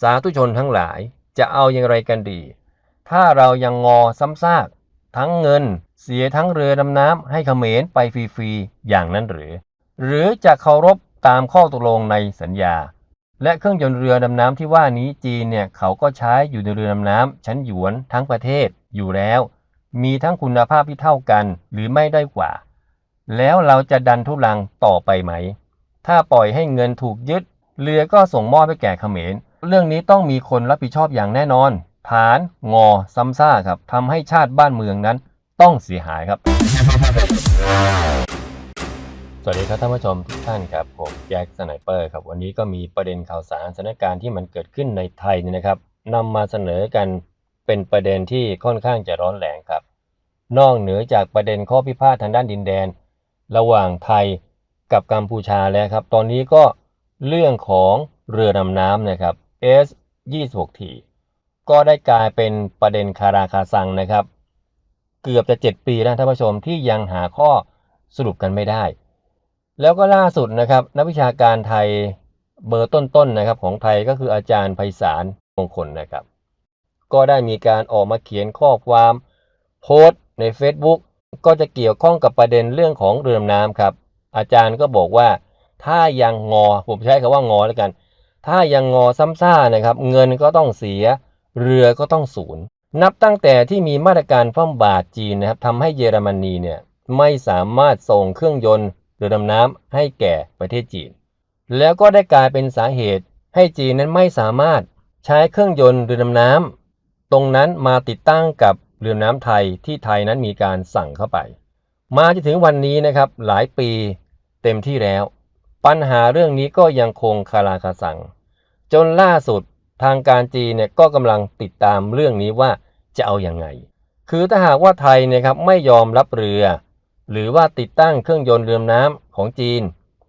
สาธุชนทั้งหลายจะเอาอย่างไรกันดี ถ้าเรายังงอซ้ำซากทั้งเงินเสียทั้งเรือดำน้ำให้เขมรไปฟรีๆอย่างนั้นหรือ หรือจะเคารพตามข้อตกลงในสัญญา และเครื่องยนต์เรือดำน้ำที่ว่านี้จีนเนี่ยเขาก็ใช้อยู่ในเรือดำน้ำชั้นหยวนทั้งประเทศอยู่แล้ว มีทั้งคุณภาพที่เท่ากันหรือไม่ได้กว่า แล้วเราจะดันทุลังต่อไปไหม ถ้าปล่อยให้เงินถูกยึด เรือก็ส่งมอบให้แก่เขมร เรื่องนี้ต้องมีคนรับผิดชอบอย่างแน่นอน ฐานงอซ้ำซ่าครับทำให้ชาติบ้านเมืองนั้นต้องเสียหายครับ สวัสดีครับท่านผู้ชมทุกท่านครับ ผมแจ็คสไนเปอร์ครับ วันนี้ก็มีประเด็นข่าวสารสถานการณ์ที่มันเกิดขึ้นในไทยนี่นะครับนำมาเสนอกันเป็นประเด็นที่ค่อนข้างจะร้อนแรงครับ นอกเหนือจากประเด็นข้อพิพาททางด้านดินแดน ระหว่างไทยกับกัมพูชาแล้วครับ ตอนนี้ก็เรื่องของเรือดำน้ำนะครับ S 26 t ก็ได้กลายเป็นประเด็นคาราคาซังนะครับ เกือบจะ 7 ปีแล้วท่านผู้ชมที่ยังหาข้อสรุปกันไม่ได้ แล้วก็ล่าสุดนะครับนักวิชาการไทยเบอร์ต้นๆนนะครับของไทยก็คืออาจารย์ไพศาลมงคลนะครับ ก็ได้มีการออกมาเขียนข้อความโพสต์ใน Facebook ก็จะเกี่ยวข้องกับประเด็นเรื่องของเรือดำน้ำครับ อาจารย์ก็บอกว่าถ้ายังงอ ผมใช้คำว่างอแล้วกัน ถ้ายังงอซ้ำซ่านะครับ เงินก็ต้องเสีย เรือก็ต้องสูญนับตั้งแต่ที่มีมาตรการฟ้องบาดจีนนะครับทำให้เยอรมนีเนี่ยไม่สามารถส่งเครื่องยนต์เรือดำน้ำให้แก่ประเทศจีน แล้วก็ได้กลายเป็นสาเหตุให้จีนนั้นไม่สามารถใช้เครื่องยนต์เรือดำน้ำตรงนั้นมาติดตั้งกับเรือน้ำไทยที่ไทยนั้นมีการสั่งเข้าไป มาจนถึงวันนี้นะครับหลายปีเต็มที่แล้ว ปัญหาเรื่องนี้ก็ยังคงคาราคาสัง จนล่าสุดทางการจีนเนี่ยก็กำลังติดตามเรื่องนี้ว่าจะเอาอยัางไง คือถ้าหากว่าไทยนะครับไม่ยอมรับเรือ หรือว่าติดตั้งเครื่องยนต์เรือน้ำของจีน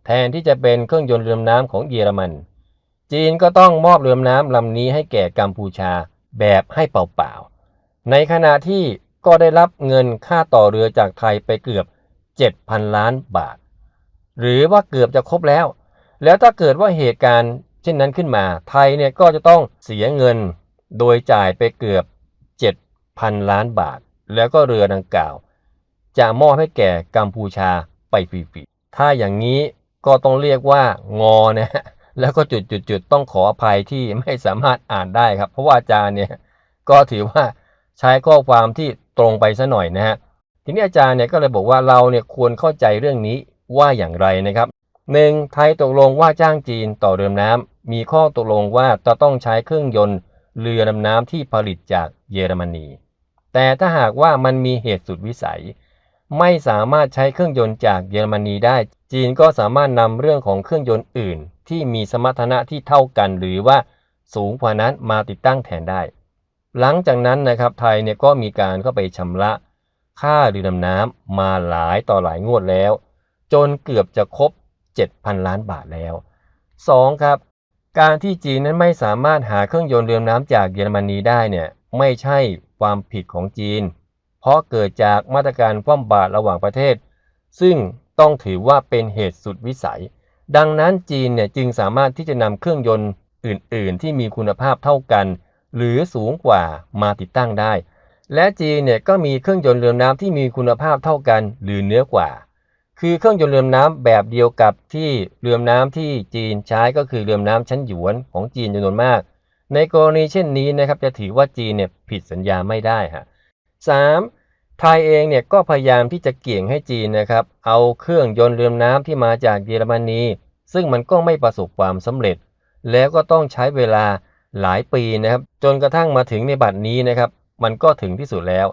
แทนที่จะเป็นเครื่องยนต์เรือน้ำของเยอรมัน จีนก็ต้องมอบเรือน้ำลำนี้ให้แก่กัมพูชาแบบให้เปล่าๆ ในขณะที่ก็ได้รับเงินค่าต่อเรือจากไทยไปเกือบ 7,000 ล้านบาท หรือว่าเกือบจะครบแล้ว แล้วถ้าเกิดว่าเหตุการณ์เช่นนั้นขึ้นมา ไทยเนี่ยก็จะต้องเสียเงินโดยจ่ายไปเกือบ 7,000 ล้านบาท แล้วก็เรือดังกล่าว จะมอบให้แก่กัมพูชาไปฟรีๆถ้าอย่างนี้ก็ต้องเรียกว่างอนะฮะแล้วก็จุดๆๆต้องขออภัยที่ไม่สามารถอ่านได้ครับ เพราะว่าอาจารย์เนี่ยก็ถือว่าใช้ข้อความที่ตรงไปซะหน่อยนะฮะทีนี้อาจารย์เนี่ยก็เลยบอกว่าเราเนี่ยควรเข้าใจเรื่องนี้ ว่าอย่างไรนะครับหนึ่งไทยตกลงว่าจ้างจีนต่อเรือน้ำมีข้อตกลงว่าจะต้องใช้เครื่องยนต์เรือดำน้ำที่ผลิตจากเยอรมนี แต่ถ้าหากว่ามันมีเหตุสุดวิสัย ไม่สามารถใช้เครื่องยนต์จากเยอรมนีได้ จีนก็สามารถนำเรื่องของเครื่องยนต์อื่น ที่มีสมรรถนะที่เท่ากันหรือว่าสูงกว่านั้นมาติดตั้งแทนได้ หลังจากนั้นนะครับไทยเนี่ยก็มีการเข้าไปชำระค่าเรือดำน้ำมาหลายต่อหลายงวดแล้ว จนเกือบจะครบ 7,000 ล้านบาทแล้ว 2. ครับ การที่จีนนั้นไม่สามารถหาเครื่องยนต์เรือน้ำจากเยอรมนีได้เนี่ยไม่ใช่ความผิดของจีน เพราะเกิดจากมาตรการป้อมบาทระหว่างประเทศ ซึ่งต้องถือว่าเป็นเหตุสุดวิสัย ดังนั้นจีนเนี่ยจึงสามารถที่จะนำเครื่องยนต์อื่น ๆ ที่มีคุณภาพเท่ากัน หรือสูงกว่ามาติดตั้งได้ และจีนเนี่ยก็มีเครื่องยนต์เรือน้ำที่มีคุณภาพเท่ากัน หรือเหนือกว่า คือเครื่องยนต์เรือน้ำแบบเดียวกับที่เรือน้ำที่จีนใช้ก็คือเรือน้ำชั้นหยวนของจีนจำนวนมาก ในกรณีเช่นนี้นะครับจะถือว่าจีนเนี่ยผิดสัญญาไม่ได้ฮะสามไทยเองเนี่ยก็พยายามที่จะเกี่ยงให้จีนนะครับเอาเครื่องยนต์เรือน้ำที่มาจากเยอรมนีซึ่งมันก็ไม่ประสบความสำเร็จ แล้วก็ต้องใช้เวลาหลายปีนะครับจนกระทั่งมาถึงในบัดนี้นะครับมันก็ถึงที่สุดแล้ว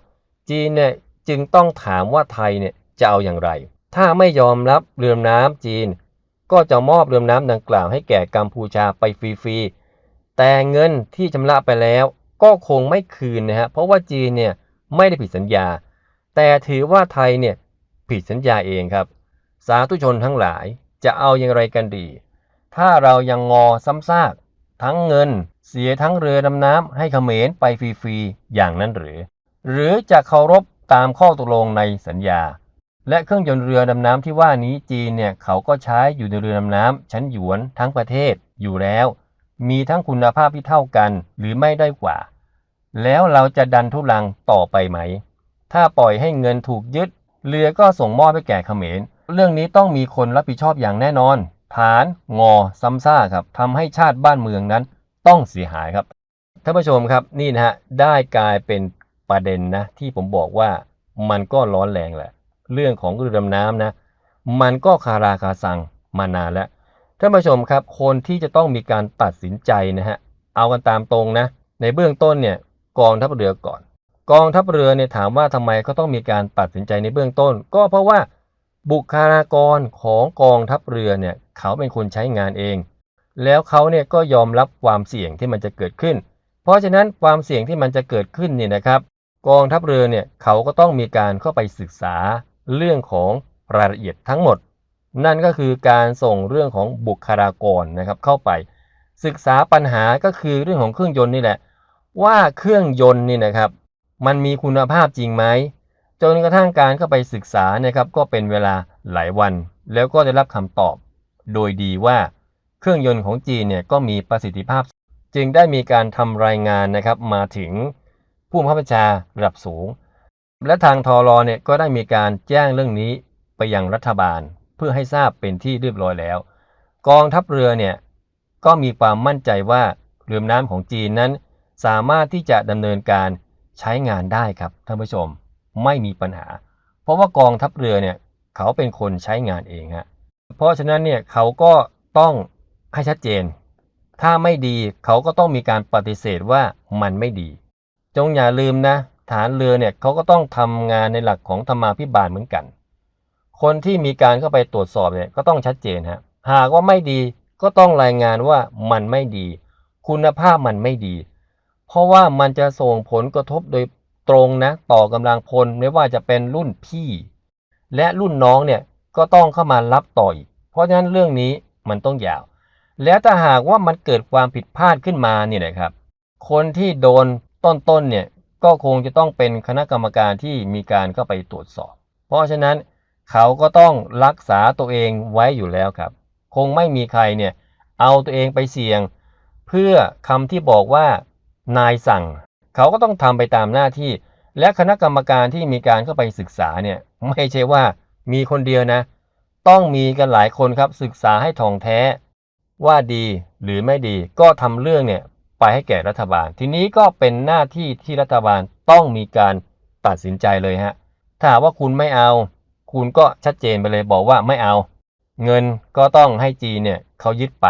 จีนเนี่ยจึงต้องถามว่าไทยเนี่ยจะเอาอย่างไร ถ้าไม่ยอมรับเรือน้ำจีน ก็จะมอบเรือน้ำดังกล่าวให้แก่กัมพูชาไปฟรีๆ แต่เงินที่ชำระไปแล้วก็คงไม่คืนนะฮะ เพราะว่าจีนเนี่ยไม่ได้ผิดสัญญา แต่ถือว่าไทยเนี่ยผิดสัญญาเองครับ สาธุชนทั้งหลายจะเอาอย่างไรกันดี ถ้าเรายังงอซ้ำซาก ทั้งเงินเสียทั้งเรือดำน้ำให้เขมรไปฟรีๆ อย่างนั้นหรือ หรือจะเคารพตามข้อตกลงในสัญญา และเครื่องยนต์เรือดำน้ำที่ว่านี้จีนเนี่ยเขาก็ใช้อยู่ในเรือดำน้ำชั้นหยวนทั้งประเทศอยู่แล้ว มีทั้งคุณภาพที่เท่ากันหรือไม่ได้กว่า แล้วเราจะดันทุลังต่อไปไหม ถ้าปล่อยให้เงินถูกยึด เรือก็ส่งมอบไปแก่เขมร เรื่องนี้ต้องมีคนรับผิดชอบอย่างแน่นอน ฐานงอซ้ำซ่าครับทำให้ชาติบ้านเมืองนั้น ต้องเสียหายครับท่านผู้ชมครับนี่นะฮะได้กลายเป็นประเด็นนะที่ผมบอกว่ามันก็ร้อนแรงแหละ เรื่องของเรือดำน้ำนะ มันก็คาราคาซังมานานแล้วท่านผู้ชมครับ คนที่จะต้องมีการตัดสินใจนะฮะเอากันตามตรงนะ ในเบื้องต้นเนี่ยกองทัพเรือก่อน กองทัพเรือเนี่ยถามว่าทำไมเขาต้องมีการตัดสินใจในเบื้องต้น ก็เพราะว่าบุคลากรของกองทัพเรือเนี่ยเขาเป็นคนใช้งานเอง แล้วเขาเนี่ยก็ยอมรับความเสี่ยงที่มันจะเกิดขึ้น เพราะฉะนั้นความเสี่ยงที่มันจะเกิดขึ้นเนี่ยนะครับ กองทัพเรือเนี่ยเขาก็ต้องมีการเข้าไปศึกษา เรื่องของรายละเอียดทั้งหมด นั่นก็คือการส่งเรื่องของบุคลากรนะครับเข้าไป ศึกษาปัญหาก็คือเรื่องของเครื่องยนต์นี่แหละ ว่าเครื่องยนต์นี่นะครับ มันมีคุณภาพจริงไหมจนกระทั่งการเข้าไปศึกษานะครับก็เป็นเวลาหลายวัน แล้วก็ได้รับคำตอบ โดยดีว่าเครื่องยนต์ของจีนเนี่ยก็มีประสิทธิภาพ จึงได้มีการทำรายงานนะครับมาถึงผู้บังคับบัญชาระดับสูง และทางทอรอเนี่ยก็ได้มีการแจ้งเรื่องนี้ไปยังรัฐบาลเพื่อให้ทราบเป็นที่เรียบร้อยแล้ว กองทัพเรือเนี่ยก็มีความมั่นใจว่าเรือน้ำของจีนนั้น สามารถที่จะดำเนินการใช้งานได้ครับท่านผู้ชมไม่มีปัญหา เพราะว่ากองทัพเรือเนี่ยเขาเป็นคนใช้งานเองฮะเพราะฉะนั้นเนี่ยเขาก็ต้องให้ชัดเจน ถ้าไม่ดีเขาก็ต้องมีการปฏิเสธว่ามันไม่ดี จงอย่าลืมนะ ฐานเรือเนี่ยเขาก็ต้องทำงานในหลักของธรรมาภิบาลเหมือนกัน คนที่มีการเข้าไปตรวจสอบเนี่ยก็ต้องชัดเจนฮะหากว่าไม่ดีก็ต้องรายงานว่ามันไม่ดี คุณภาพมันไม่ดี เพราะว่ามันจะส่งผลกระทบโดยตรงนะต่อกำลังพลไม่ว่าจะเป็นรุ่นพี่ และรุ่นน้องเนี่ยก็ต้องเข้ามารับต่ออีก เพราะฉะนั้นเรื่องนี้มันต้องยาว แล้วถ้าหากว่ามันเกิดความผิดพลาดขึ้นมาเนี่ยนะครับ คนที่โดนต้นๆเนี่ย ก็คงจะต้องเป็นคณะกรรมการที่มีการเข้าไปตรวจสอบ เพราะฉะนั้นเขาก็ต้องรักษาตัวเองไว้อยู่แล้วครับ คงไม่มีใครเนี่ยเอาตัวเองไปเสี่ยง เพื่อคำที่บอกว่านายสั่ง เขาก็ต้องทำไปตามหน้าที่ และคณะกรรมการที่มีการเข้าไปศึกษาเนี่ยไม่ใช่ว่ามีคนเดียวนะ ต้องมีกันหลายคนครับศึกษาให้ท่องแท้ ว่าดีหรือไม่ดีก็ทำเรื่องเนี่ย ไปให้แก่รัฐบาล ทีนี้ก็เป็นหน้าที่ที่รัฐบาลต้องมีการตัดสินใจเลยฮะถ้าว่าคุณไม่เอา คุณก็ชัดเจนไปเลยบอกว่าไม่เอา เงินก็ต้องให้จีนเนี่ยเขายึดไป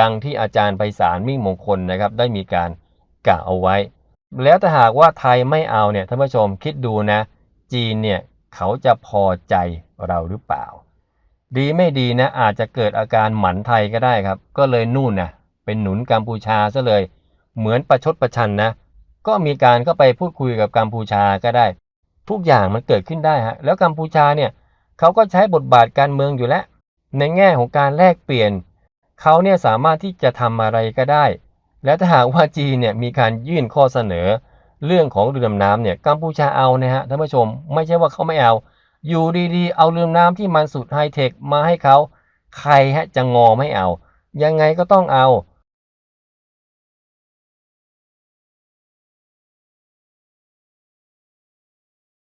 ดังที่อาจารย์ไพศาลมิ่งมงคลนะครับ ได้มีการกล่าวเอาไว้ แล้วถ้าหากว่าไทยไม่เอาเนี่ยท่านผู้ชมคิดดูนะ จีนเนี่ยเขาจะพอใจเราหรือเปล่า ดีไม่ดีนะอาจจะเกิดอาการหมันไทยก็ได้ครับ ก็เลยนู่นนะ เป็นหนุนกัมพูชาซะเลย เหมือนประชดประชันนะ ก็มีการเข้าไปพูดคุยกับกัมพูชาก็ได้ ทุกอย่างมันเกิดขึ้นได้ฮะแล้วกัมพูชาเนี่ยเขาก็ใช้บทบาทการเมืองอยู่แล้ว ในแง่ของการแลกเปลี่ยนเขาเนี่ยสามารถที่จะทำอะไรก็ได้ และถ้าหากว่าจีนเนี่ยมีการยื่นข้อเสนอ เรื่องของเรือดำน้ำเนี่ยกัมพูชาเอานะฮะท่านผู้ชม ไม่ใช่ว่าเขาไม่เอา อยู่ดีๆ เอาเรือดำน้ำที่มันสุดไฮเทคมาให้เขาใครฮะจะงอไม่เอา ยังไงก็ต้องเอา